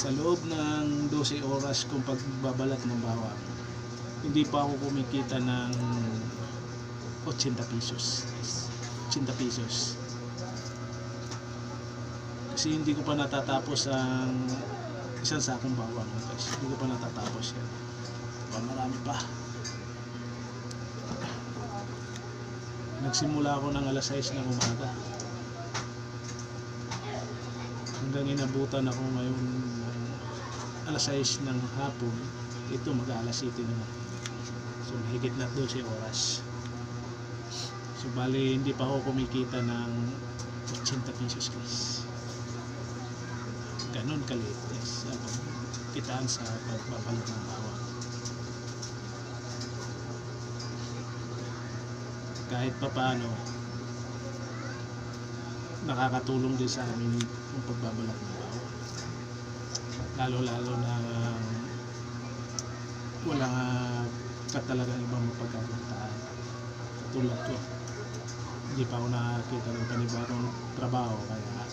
sa loob ng 12 oras kong pagbabalat ng bawang, hindi pa ako kumikita ng 80 pesos. Yes, 80 pesos. Kasi hindi ko pa natatapos ang isang sakong bawang. Guys. Hindi ko pa natatapos yan. Pa marami pa. Nagsimula ako ng alas 6 ng umaga. Hanggang inabutan ako ngayon ng alas 6 ng hapon. Ito mag alas 7 na. So mahigit na 12 oras. So bali hindi pa ako kumikita ng 80 pesos guys. Ganon kalit guys. Ang kitaan sa pagbabalot ng bawang. Kahit pa paano nakakatulong din sa amin yung pagbabalat ng bawang. Lalo-lalo na wala ka talagang ibang mapagkakuntaan. Katulad ko. Hindi pa ako nakakita ng panibagong trabaho kaya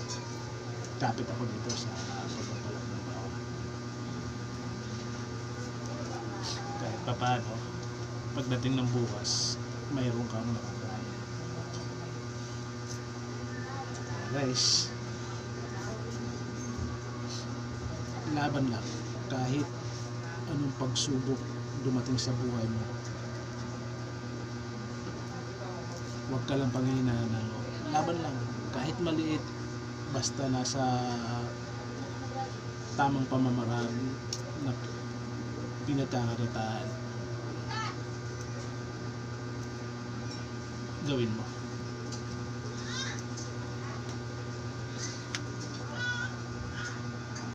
kapit ako dito sa pagbabalat ng bawang. Kahit pa paano, pagdating ng bukas, mayroon kang nakakain. Guys, laban lang kahit anong pagsubok dumating sa buhay mo. Huwag ka lang panghihinaan ng loob. Laban lang. Kahit maliit, basta nasa tamang pamamaraan na pinatangarataan gawin mo.